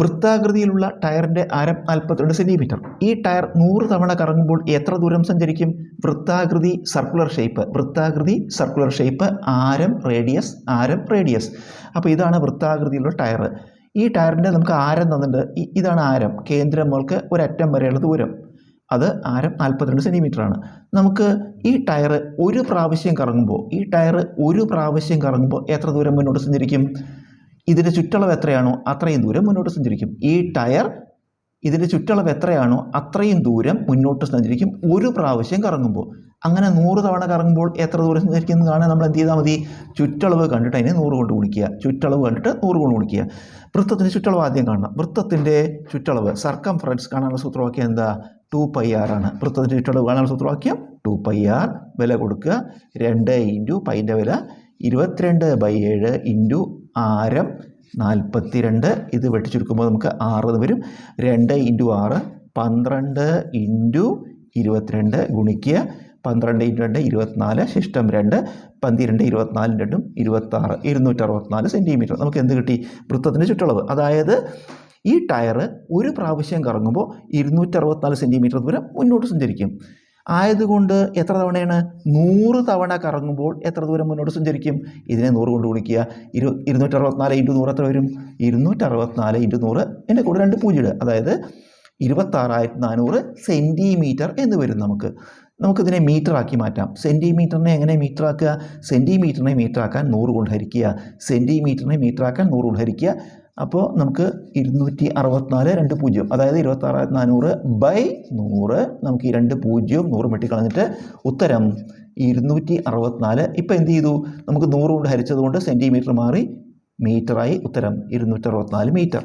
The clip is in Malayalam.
വൃത്താകൃതിയിലുള്ള ടയറിന്റെ ആരം നാൽപ്പത്തിരണ്ട് സെന്റിമീറ്റർ ഈ ടയർ നൂറ് തവണ കറങ്ങുമ്പോൾ എത്ര ദൂരം സഞ്ചരിക്കും? വൃത്താകൃതി സർക്കുലർ ഷേപ്പ് വൃത്താകൃതി സർക്കുലർ ഷേപ്പ് ആരം റേഡിയസ് ആരം റേഡിയസ് അപ്പോൾ ഇതാണ് വൃത്താകൃതിയിലുള്ള ടയർ. ഈ ടയറിന്റെ നമുക്ക് ആരം തന്നിട്ടുണ്ട്. ഇതാണ് ആരം. കേന്ദ്രം മുതൽക്ക് ഒരറ്റം വരെയുള്ള ദൂരം. അത് ആരം നാൽപ്പത്തിരണ്ട് ആണ്. നമുക്ക് ഈ ടയർ ഒരു പ്രാവശ്യം കറങ്ങുമ്പോൾ ഈ ടയർ ഒരു പ്രാവശ്യം കറങ്ങുമ്പോൾ എത്ര ദൂരം മുന്നോട്ട് സഞ്ചരിക്കും? ഇതിന്റെ ചുറ്റളവ് എത്രയാണോ അത്രയും ദൂരം മുന്നോട്ട് സഞ്ചരിക്കും. ഈ ടയർ ഇതിന്റെ ചുറ്റളവ് എത്രയാണോ അത്രയും ദൂരം മുന്നോട്ട് സഞ്ചരിക്കും. ഒരു പ്രാവശ്യം കറങ്ങുമ്പോൾ. അങ്ങനെ നൂറ് തവണ കറങ്ങുമ്പോൾ എത്ര ദൂരം സഞ്ചരിക്കും എന്ന് കാണാൻ നമ്മൾ എന്ത് ചെയ്താൽ മതി? ചുറ്റളവ് കണ്ടിട്ട് അതിനെ നൂറ് കൊണ്ട് ഗുണിക്കുക. ചുറ്റളവ് കണ്ടിട്ട് നൂറ് കൊണ്ട് ഗുണിക്കുക. വൃത്തത്തിന്റെ ചുറ്റളവ് ആദ്യം കാണണം. വൃത്തത്തിന്റെ ചുറ്റളവ്. സർക്കം ഫ്രണ്ട്സ് കാണാനുള്ള സൂത്രവാക്യം എന്താ? ടു പൈ ആർ ആണ്. വൃത്തത്തിന്റെ ചുറ്റളവ് കാണാനുള്ള സൂത്രവാക്യം ടു പൈ ആർ വില കൊടുക്കുക. രണ്ട് ഇന്റു പൈന്റെ വില ഇരുപത്തിരണ്ട് ബൈ ഏഴ് ഇന്റു ആരം നാൽപ്പത്തി രണ്ട് ഇത് വെട്ടിച്ചുരുക്കുമ്പോൾ നമുക്ക് ആറ് വരും. രണ്ട് ഇന്റു ആറ് പന്ത്രണ്ട് ഇന്റു ഇരുപത്തിരണ്ട് ഗുണിക്കുക. പന്ത്രണ്ട് ഇന്റു രണ്ട് ഇരുപത്തിനാല് ശിഷ്ടം രണ്ട്. പന്തിരണ്ട് ഇരുപത്തിനാലും രണ്ടും ഇരുപത്താറ് ഇരുന്നൂറ്ററുപത്തിനാല് സെന്റിമീറ്റർ നമുക്ക് എന്ത് കിട്ടി? വൃത്തത്തിന്റെ ചുറ്റളവ്. അതായത് ഈ ടയർ ഒരു പ്രാവശ്യം കറങ്ങുമ്പോൾ ഇരുന്നൂറ്ററുപത്തിനാല് സെന്റിമീറ്റർ ദൂരം മുന്നോട്ട് സഞ്ചരിക്കും. ആയതുകൊണ്ട് എത്ര തവണയാണ്? നൂറ് തവണ കറങ്ങുമ്പോൾ എത്ര ദൂരം മുന്നോട്ട് സഞ്ചരിക്കും? ഇതിനെ നൂറ് കൊണ്ട് ഗുണിക്കുക. ഇരു ഇരുന്നൂറ്ററുപത്തിനാല് ഇന്റു നൂറ് എത്ര വരും? ഇരുന്നൂറ്ററുപത്തിനാല് ഇന്റു നൂറ് എന്റെ കൂടെ രണ്ട് പൂജ്യം അതായത് ഇരുപത്താറായിരത്തി നാനൂറ് സെന്റിമീറ്റർ എന്ന് വരും നമുക്ക്. നമുക്കിതിനെ മീറ്റർ ആക്കി മാറ്റാം. സെന്റിമീറ്ററിനെ എങ്ങനെ മീറ്ററാക്കുക? സെന്റിമീറ്ററിനെ മീറ്റർ ആക്കാൻ നൂറ് കൊണ്ട് ഹരിക്കുക. സെന്റിമീറ്ററിനെ മീറ്ററാക്കാൻ നൂറ് കൊണ്ട് ഹരിക്കുക. അപ്പോൾ നമുക്ക് ഇരുന്നൂറ്റി അറുപത്തിനാല് രണ്ട് പൂജ്യം. അതായത് ഇരുപത്താറായിരത്തി നാനൂറ് ബൈ നൂറ് നമുക്ക് ഈ രണ്ട് പൂജ്യവും നൂറും വെട്ടിക്കളഞ്ഞിട്ട് ഉത്തരം ഇരുന്നൂറ്റി അറുപത്തിനാല് ഇപ്പം എന്ത് ചെയ്തു? നമുക്ക് നൂറ് കൊണ്ട് ഹരിച്ചതുകൊണ്ട് സെന്റിമീറ്റർ മാറി മീറ്ററായി ഉത്തരം ഇരുന്നൂറ്റി അറുപത്തിനാല് മീറ്റർ